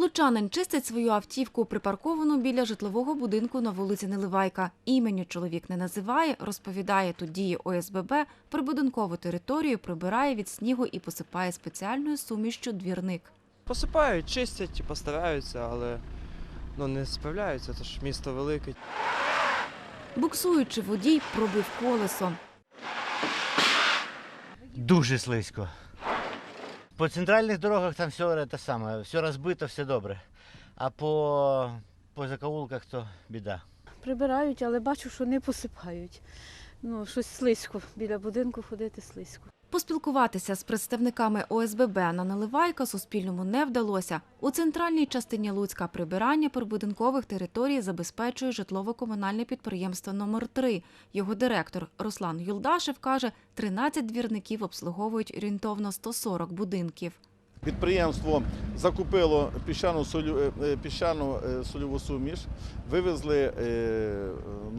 Лучанин чистить свою автівку, припарковану біля житлового будинку на вулиці Неливайка. Імені чоловік не називає, розповідає, тут діє ОСББ, прибудинкову територію прибирає від снігу і посипає спеціальною сумішчю двірник. Посипають, чистять, постараються, але ну, не справляються, це ж місто велике. Буксуючи, водій пробив колесо. Дуже слизько. По центральних дорогах там все те саме, все розбито, все добре. А по, по закоулках то біда. Прибирають, але бачу, що не посипають. Ну, щось слизько. Біля будинку ходити слизько. Поспілкуватися з представниками ОСББ на Наливайка Суспільному не вдалося. У центральній частині Луцька прибирання прибудинкових територій забезпечує житлово-комунальне підприємство номер 3 Його директор Руслан Юлдашев каже, 13 двірників обслуговують орієнтовно 140 будинків. Підприємство закупило піщану, солю, е, е, піщану е, сольову суміш, вивезли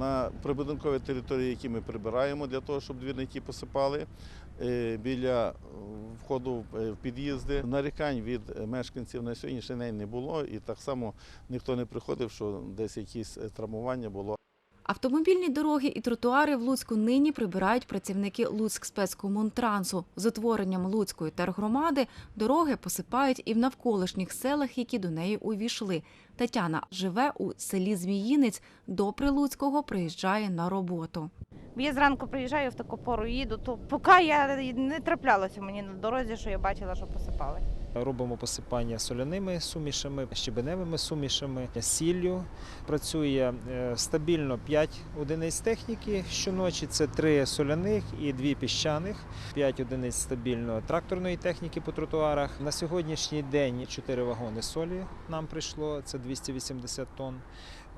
на прибудинковій території, які ми прибираємо, для того, щоб двірники посипали е, біля входу е, в під'їзди. Нарікань від мешканців на сьогоднішній день не було, і так само ніхто не приходив, що десь якісь е, травмування було. Автомобільні дороги і тротуари в Луцьку нині прибирають працівники Луцькспецкомунтрансу. З утворенням Луцької тергромади дороги посипають і в навколишніх селах, які до неї увійшли. Тетяна живе у селі Зміїнець, до Прилуцького приїжджає на роботу. Я зранку приїжджаю в таку пору їду, то поки я не траплялося мені на дорозі, що я бачила, що посипали. Робимо посипання соляними сумішами, щебеневими сумішами, сіллю. Працює е, стабільно 5 одиниць техніки щоночі. Це 3 соляних і 2 піщаних, 5 одиниць стабільно тракторної техніки по тротуарах. На сьогоднішній день 4 вагони солі нам прийшло, це 280 тонн.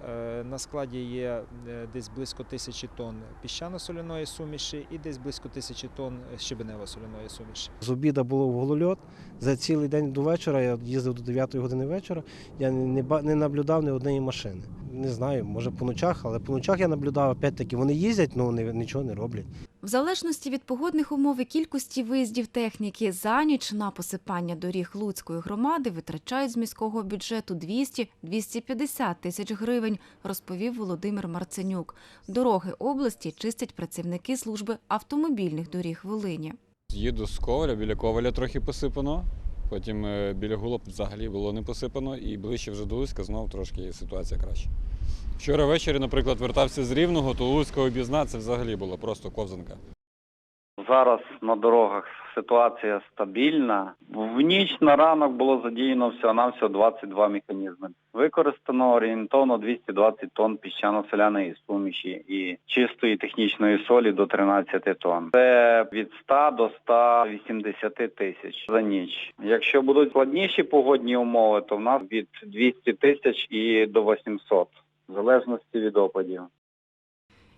Е, На складі є е, десь близько тисячі тонн піщано-соляної суміші і десь близько тисячі тонн щебенево-соляної суміші. З обіда було в голольот. За цілий день до вечора я їздив до 9 години вечора. Я не, не наблюдав ні однієї машини. Не знаю, може по ночах, але по ночах я наблюдав опять-таки. Вони їздять, але нічого не роблять. В залежності від погодних умов і кількості виїздів техніки за ніч на посипання доріг Луцької громади витрачають з міського бюджету 200-250 тисяч гривень, розповів Володимир Марценюк. Дороги області чистять працівники служби автомобільних доріг Волині. Їду з Коваля, біля Коваля трохи посипано. Потім е, біля Гулоп взагалі було не посипано, і ближче вже до Луцька знов трошки ситуація краща. Вчора ввечері, наприклад, вертався з Рівного, то Луцька обізна це взагалі була просто ковзанка. Зараз на дорогах ситуація стабільна. В ніч на ранок було задіяно всього-навсього 22 механізми. Використано орієнтовно 220 тонн піщано-соляної суміші і чистої технічної солі до 13 тонн. Це від 100 до 180 тисяч за ніч. Якщо будуть складніші погодні умови, то в нас від 200 тисяч і до 800, в залежності від опадів.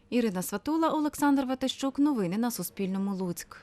Ірина Сватула, Олександр Ватищук. Новини на Суспільному. Луцьк.